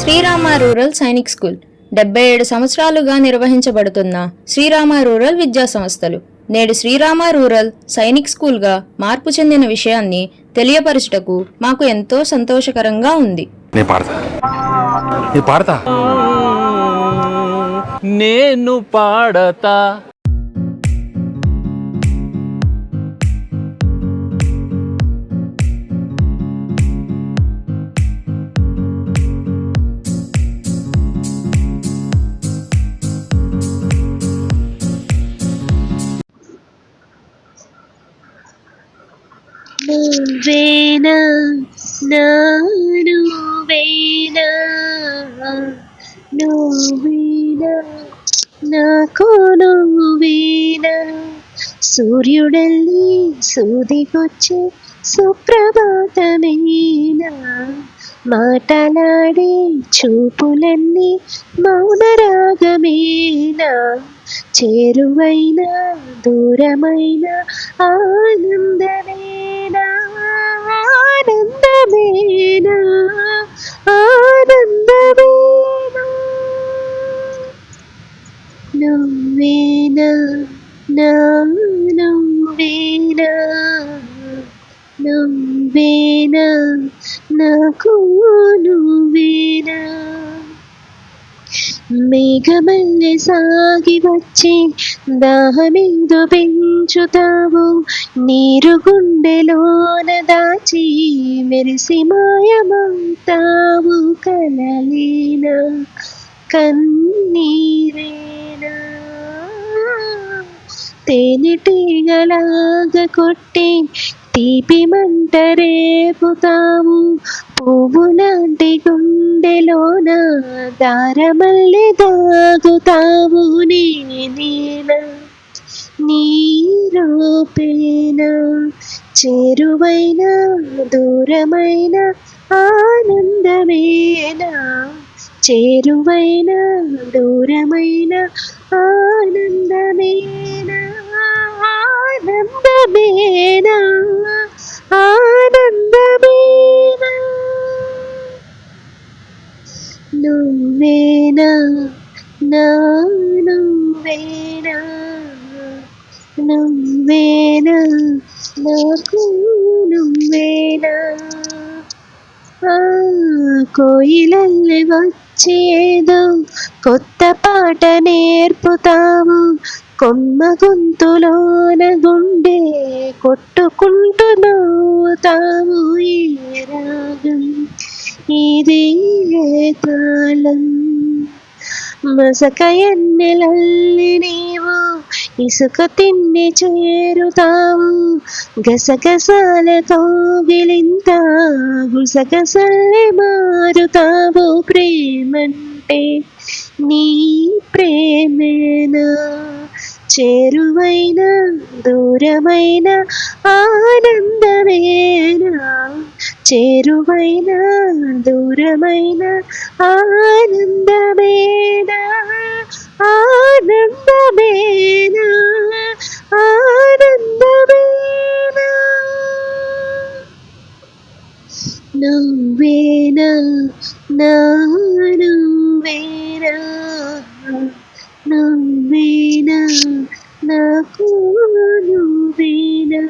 Srirama rural Sainik school. డెబ్బై ఏడు సంవత్సరాలుగా నిర్వహించబడుతున్న శ్రీరామ రూరల్ విద్యా సంస్థలు. నేడు శ్రీరామ రూరల్ సైనిక్ స్కూల్గా మార్పు చెందిన విషయాన్ని తెలియపరచుటకు మాకు ఎంతో సంతోషకరంగా ఉంది. నేను పాడతా. నువ్వేనా నా నువ్వేనా నువ్వేనా నాకు నువ్వేనా సూర్యుడల్లి సూదికొచ్చే సుప్రభాతమేనా మాటలాడే చూపులన్నీ మౌనరాగమేనా చేరువైన దూరమైన ఆనందమేనా ఆనందమేనా ఆనందమేనా నువ్వేనా నా నువ్వేనా నువ్వేనా నాకు మేఘమల్లె సాగి వచ్చి దాహమిందు పెంచుతావు. నీరు గుండెలోన దాచి మెరిసి మాయమవుతావు. కలలేనా కన్నీరేనా తేనెటీగలాగా కొట్టి తీపి మంట రేపుతాము పువ్వు లాంటి గుండెలో దారమల్లి దాగుతావు నేనేనా నీ రూపేణ చేరువైన దూరమైన ఆనందమేనా? చేరువైన దూరమైన ఆనందమేనా ఆనందమేనా? ఆనందమేనా? నువ్వేనా నువ్వేనా నాకు నువ్వేనా కోయిలల్లి వచ్చేదో కొత్త పాట నేర్పుతావు కొమ్మ గొంతులోన గుండె కొట్టుకుంటూ నవ్వుతావు ఈ రాగం. ఇది తాళం మసక ఎన్నెలల్లి నీవు ఇసుక తిన్ని చేరుతాం. గసగసాల కోగిలింత గుసగసల్లి మారుతావు ప్రేమంటే. నీ ప్రేమేనా? చేరువైన దూరమైన ఆనందమేనా? చేరువైన దూరమైన ఆనందమేనా? ఆనందమేనా? ఆనందమేనా? నువ్వేనా? నా నువ్వేనా? నాకు నువ్వేనా?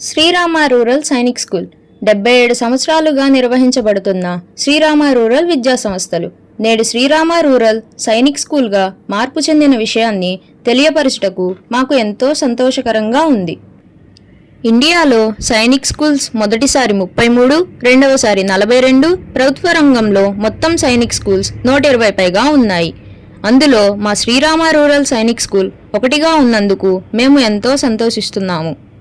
Srirama rural Sainik school. డెబ్బై ఏడు సంవత్సరాలుగా నిర్వహించబడుతున్న శ్రీరామ రూరల్ విద్యా సంస్థలు. నేడు శ్రీరామ రూరల్ సైనిక్ స్కూల్గా మార్పు చెందిన విషయాన్ని తెలియపరచుటకు మాకు ఎంతో సంతోషకరంగా ఉంది. ఇండియాలో సైనిక్ స్కూల్స్ మొదటిసారి ముప్పై మూడు రెండవసారి నలభై రెండు ప్రభుత్వ రంగంలో మొత్తం సైనిక్ స్కూల్స్ నూట ఇరవై పైగా ఉన్నాయి. అందులో మా శ్రీరామ రూరల్ సైనిక్ స్కూల్ ఒకటిగా ఉన్నందుకు మేము ఎంతో సంతోషిస్తున్నాము.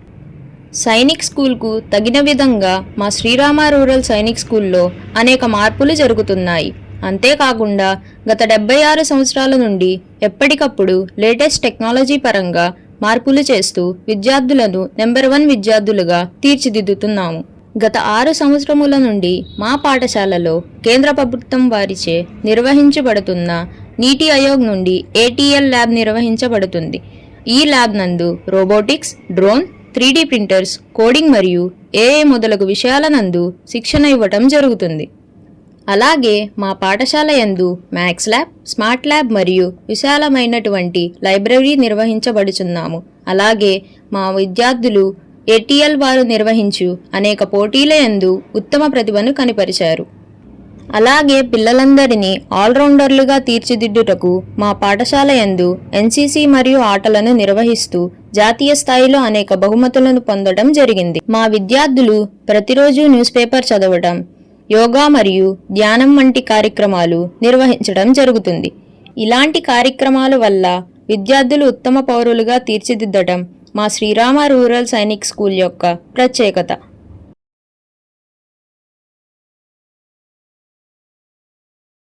సైనిక్ స్కూల్కు తగిన విధంగా మా శ్రీరామ రూరల్ సైనిక్ స్కూల్లో అనేక మార్పులు జరుగుతున్నాయి. అంతేకాకుండా గత డెబ్బై ఆరు సంవత్సరాల నుండి ఎప్పటికప్పుడు లేటెస్ట్ టెక్నాలజీ పరంగా మార్పులు చేస్తూ విద్యార్థులను నెంబర్ వన్ విద్యార్థులుగా తీర్చిదిద్దుతున్నాము. గత ఆరు సంవత్సరముల నుండి మా పాఠశాలలో కేంద్ర ప్రభుత్వం వారిచే నిర్వహించబడుతున్న నీటి ఆయోగ్ నుండి ఏటీఎల్ ల్యాబ్ నిర్వహించబడుతుంది. ఈ ల్యాబ్ నందు robotics drone three printers coding మరియు ఏఏ మొదలగు విషయాల నందు శిక్షణ ఇవ్వటం జరుగుతుంది. అలాగే మా పాఠశాల యందు మ్యాథ్స్ ల్యాబ్ స్మార్ట్ ల్యాబ్ మరియు విశాలమైనటువంటి లైబ్రరీ నిర్వహించబడుచున్నాము. అలాగే మా విద్యార్థులు ఏటీఎల్ వారు నిర్వహించు అనేక పోటీల యందు ఉత్తమ ప్రతిభను కనిపరిచారు. అలాగే పిల్లలందరినీ ఆల్రౌండర్లుగా తీర్చిదిద్దుటకు మా పాఠశాల యందు ఎన్సీసీ మరియు ఆటలను నిర్వహిస్తూ జాతీయ స్థాయిలో అనేక బహుమతులను పొందడం జరిగింది. మా విద్యార్థులు ప్రతిరోజు న్యూస్ పేపర్ చదవడం యోగా మరియు ధ్యానం వంటి కార్యక్రమాలు నిర్వహించడం జరుగుతుంది. ఇలాంటి కార్యక్రమాల వల్ల విద్యార్థులు ఉత్తమ పౌరులుగా తీర్చిదిద్దడం మా శ్రీరామ రూరల్ సైనిక్ స్కూల్ యొక్క ప్రత్యేకత.